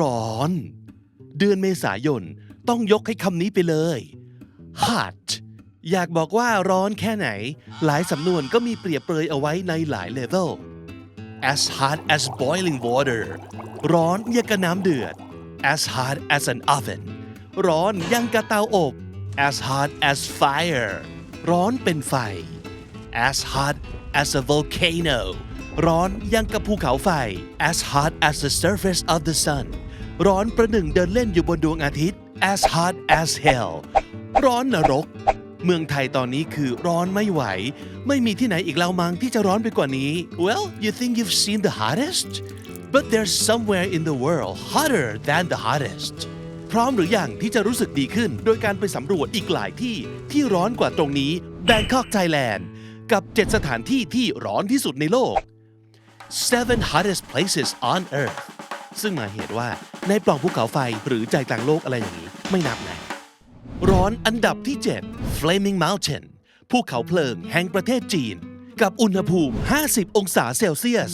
ร้อน เดือนเมษายนต้องยกให้คำนี้ไปเลย hot อยากบอกว่าร้อนแค่ไหน หลายสำนวนก็มีเปรียบเปรยเอาไว้ในหลายเลเวล as hot as boiling water ร้อนยังกับน้ำเดือด as hot as an oven ร้อนยังกับเตาอบ as hot as fire ร้อนเป็นไฟ as hot as a volcano ร้อนยังกับภูเขาไฟ as hot as the surface of the sun ร้อนประหนึ่งเดินเล่นอยู่บนดวงอาทิตย์ as hot as hell ร้อนนรก เมืองไทยตอนนี้คือร้อนไม่ไหว ไม่มีที่ไหนอีกแล้วมั้งที่จะร้อนไปกว่านี้ Well you think you've seen the hottest but there's somewhere in the world hotter than the hottest พร้อมหรืออยังที่จะรู้สึกดีขึ้น โดยการไปสำรวจอีกหลายที่ที่ร้อนกว่าตรงนี้ Bangkok Thailand กับ 7 สถานที่ที่ร้อนที่สุดในโลก seven hottest places on earth ซึ่งหมายเหตุว่าในปล่องภูเขาไฟหรือใจกลางโลกอะไรอย่างนี้ไม่นับนะ ร้อนอันดับที่ 7 Flaming Mountain ภูเขาเพลิงแห่งประเทศจีน กับอุณหภูมิ 50 องศาเซลเซียส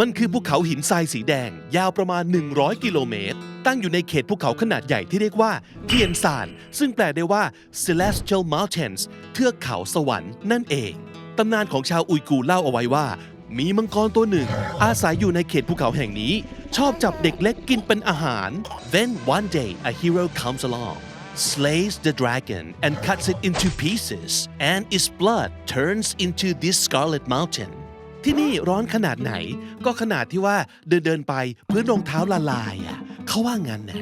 มันคือภูเขาหินทรายสีแดง ยาวประมาณ 100 กิโลเมตร ตั้งอยู่ในเขตภูเขาขนาดใหญ่ที่เรียกว่า เทียนซาน ซึ่งแปลได้ว่า Celestial Mountains เทือกเขาสวรรค์นั่นเอง ตำนานของชาวอุยกูร์เล่าเอาไว้ว่า มีมังกรตัวหนึ่ง อาศัยอยู่ในเขตภูเขาแห่งนี้ ชอบจับเด็กเล็กกินเป็นอาหาร Then one day a hero comes along slays the dragon and cuts it into pieces and its blood turns into this scarlet mountain ที่นี่ร้อนขนาดไหนก็ขนาดที่ว่าเดินเดินๆไปพื้นรองเท้าละลายอะเขาว่างั้นนะ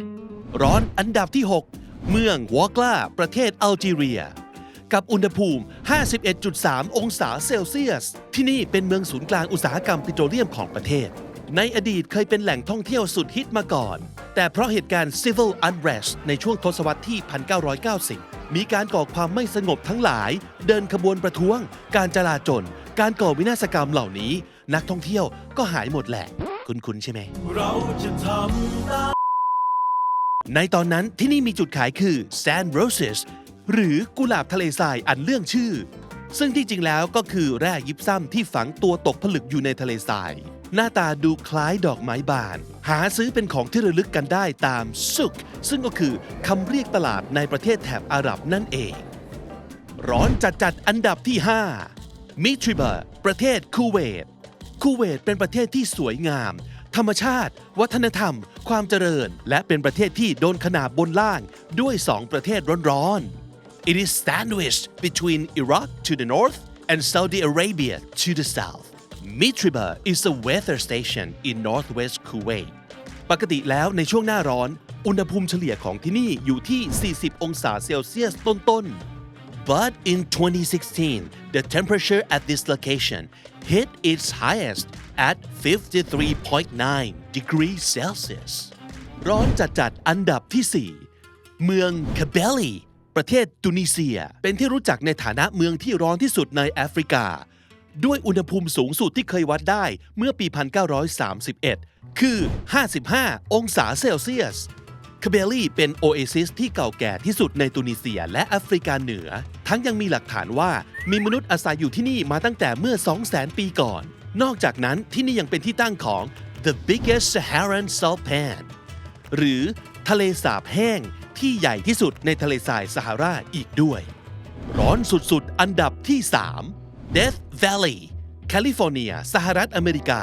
ร้อนอันดับที่ 6 เมืองวอกลาประเทศอัลจีเรีย กับอุณหภูมิ 51.3 องศาเซลเซียส ที่นี่เป็นเมืองศูนย์กลางอุตสาหกรรมปิโตรเลียมของประเทศ ในอดีตเคยเป็นแหล่งท่องเที่ยวสุดฮิตมาก่อน แต่เพราะเหตุการณ์ civil unrest ในช่วงทศวรรษที่ 1990 มีการก่อความไม่สงบทั้งหลาย เดินขบวนประท้วง การจลาจล การก่อวินาศกรรมเหล่านี้ นักท่องเที่ยวก็หายหมดแหละ คุ้นๆใช่ไหม เราจะทำได้ในตอนนั้นที่นี่มีจุดขายคือ Sand Roses หรือกุหลาบทะเลทรายอันเรื่องชื่อ ซึ่งที่จริงแล้วก็คือแร่ยิปซัมที่ฝังตัวตกผลึกอยู่ในทะเลทราย หน้าตาดูคล้ายดอกไม้บาน หาซื้อเป็นของที่ระลึกกันได้ตามซุก ซึ่งก็คือคำเรียกตลาดในประเทศแถบอาหรับนั่นเอง ร้อนจัดจัดๆอันดับที่ 5 มิทริบาประเทศคูเวตคูเวตเป็นประเทศที่สวยงาม ธรรมชาติ วัฒนธรรม ความเจริญ และเป็นประเทศที่โดนขนาบบนล่าง ด้วยสองประเทศร้อนๆ It is sandwiched between Iraq to the north and Saudi Arabia to the south. Mitriba is a weather station in northwest Kuwait. ปกติแล้วในช่วงหน้าร้อน อุณหภูมิเฉลี่ยของที่นี่อยู่ที่ 40 องศาเซลเซียสต้นๆ But in 2016, the temperature at this location hit its highest at 53.9 degrees Celsius. ร้อนจัดๆ อันดับที่ 4 เมืองคาเบลี ประเทศตุนิเซีย เป็นที่รู้จักในฐานะเมืองที่ร้อนที่สุดในแอฟริกา ด้วยอุณหภูมิสูงสุดที่เคยวัดได้เมื่อปี 1931 คือ 55 องศาเซลเซียสคาเบลีเป็นโอเอซิสที่เก่าแก่ที่สุดในตุนิเซียและแอฟริกาเหนือ ทั้งยังมีหลักฐานว่ามีมนุษย์อาศัยอยู่ที่นี่มาตั้งแต่เมื่อ 200,000 ปีก่อน นอกจากนั้นที่นี่ยังเป็นที่ตั้งของ the biggest Saharan salt pan หรือทะเลสาบแห้ง ที่ใหญ่ที่สุดในทะเลทรายซาฮาราอีกด้วย ร้อนสุดๆ อันดับที่ 3 Death Valley แคลิฟอร์เนียสหรัฐอเมริกา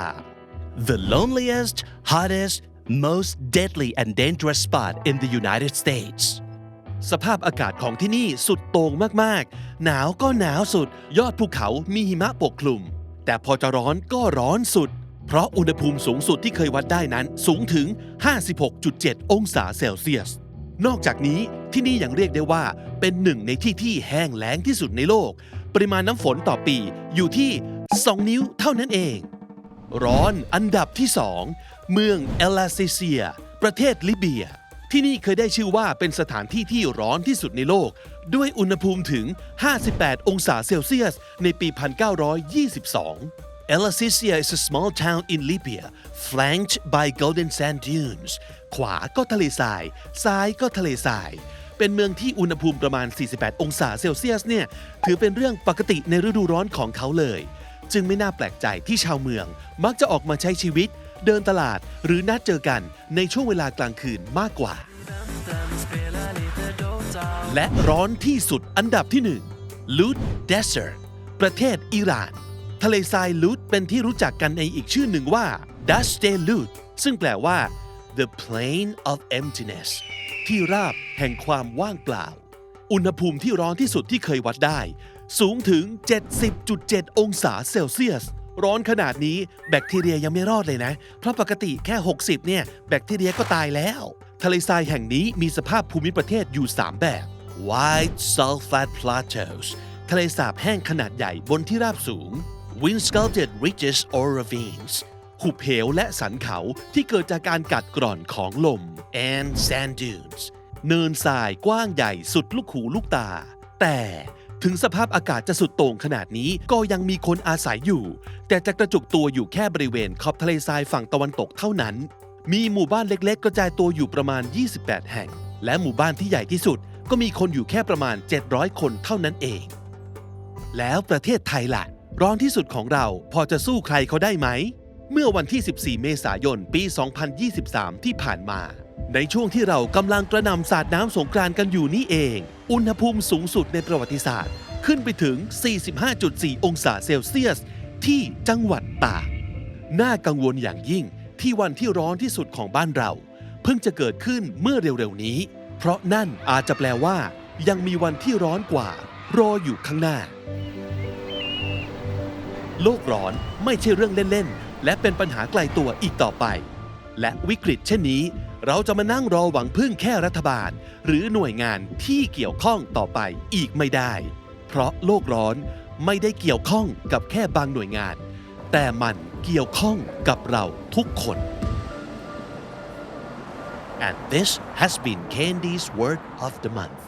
The loneliest, hottest, most deadly and dangerous spot in the United States สภาพอากาศของที่นี่สุดโต่งมากๆ หนาวก็หนาวสุด ยอดภูเขามีหิมะปกคลุม แต่พอจะร้อนก็ร้อนสุด เพราะอุณหภูมิสูงสุดที่เคยวัดได้นั้นสูงถึง 56.7 องศาเซลเซียส นอกจากนี้ที่นี่ยังเรียกได้ว่าเป็นหนึ่งในที่ที่แห้งแล้งที่สุดในโลก ปริมาณน้ำฝนต่อปีอยู่ที่ 2 นิ้วเท่านั้นเอง ร้อนอันดับที่ 2 เมืองเอลาซิเซีย ประเทศลิเบีย ที่นี่เคยได้ชื่อว่าเป็นสถานที่ที่ร้อนที่สุดในโลก ด้วยอุณหภูมิถึง 58 องศาเซลเซียส ในปี 1922 El Asisia is a small town in Libya flanked by golden sand dunes ขวาก็ทะเลทราย ซ้ายก็ทะเลทราย เป็นเมืองที่อุณหภูมิประมาณ 48 องศาเซลเซียสเนี่ย ถือเป็นเรื่องปกติในฤดูร้อนของเขาเลย จึงไม่น่าแปลกใจที่ชาวเมือง มักจะออกมาใช้ชีวิต เดินตลาด หรือนัดเจอกันในช่วงเวลากลางคืนมากกว่า และร้อนที่สุดอันดับที่1 Lut Desert ประเทศอิหร่าน ทะเลทรายลุดเป็นที่รู้จักกันในอีกชื่อหนึ่งว่า Dasht e Lut ซึ่งแปลว่า the plain of emptiness ที่ราบแห่งความว่างเปล่า อุณหภูมิที่ร้อนที่สุดที่เคยวัดได้ สูงถึง 70.7 องศาเซลเซียส ร้อนขนาดนี้แบคทีเรียยังไม่รอดเลยนะ เพราะปกติแค่ 60 เนี่ย แบคทีเรียก็ตายแล้ว ทะเลทรายแห่งนี้มีสภาพภูมิประเทศอยู่ 3 แบบ Wide Sulfate Plateaus ทะเลสาบแห้งขนาดใหญ่บนที่ราบสูง Wind Sculpted Ridges or Ravines หุบเหวและสันเขาที่เกิดจากการกัดกร่อนของลม and sand dunes เนินทรายกว้างใหญ่สุดลูกหูลูกตา แต่ถึงสภาพอากาศจะสุดโต่งขนาดนี้ก็ยังมีคนอาศัยอยู่ แต่จะกระจุกตัวอยู่แค่บริเวณขอบทะเลทรายฝั่งตะวันตกเท่านั้น มีหมู่บ้านเล็กๆ กระจายตัวอยู่ประมาณ 28 แห่ง และหมู่บ้านที่ใหญ่ที่สุด ก็มีคนอยู่แค่ประมาณ 700 คนเท่านั้นเอง แล้วประเทศไทยล่ะ ร้อนที่สุดของเราพอจะสู้ใครเขาได้ไหม เมื่อวันที่ 14 เมษายน ปี 2023 ที่ผ่านมา ในช่วงที่เรากำลังกระนำสาดน้ำสงกรานกันอยู่นี่เอง อุณหภูมิสูงสุดในประวัติศาสตร์ ขึ้นไปถึง 45.4 องศาเซลเซียส ที่จังหวัดตากน่ากังวลอย่างยิ่งที่วันที่ร้อนที่สุดของบ้านเรา เพิ่งจะเกิดขึ้นเมื่อเร็วๆนี้ เพราะนั่นอาจจะแปลว่า ยังมีวันที่ร้อนกว่า รออยู่ข้างหน้า ลกร้อนไม่ใช่เรื่องเล่นๆ และเป็นปัญหาไกลตัวอีกต่อไป และวิกฤตเช่นนี้ เราจะมานั่งรอหวังพึ่งแค่รัฐบาล หรือหน่วยงานที่เกี่ยวข้องต่อไปอีกไม่ได้ เพราะโลกร้อนไม่ได้เกี่ยวข้องกับแค่บางหน่วยงาน แต่มันเกี่ยวข้องกับเราทุกคน And this has been Candy's Word of the Month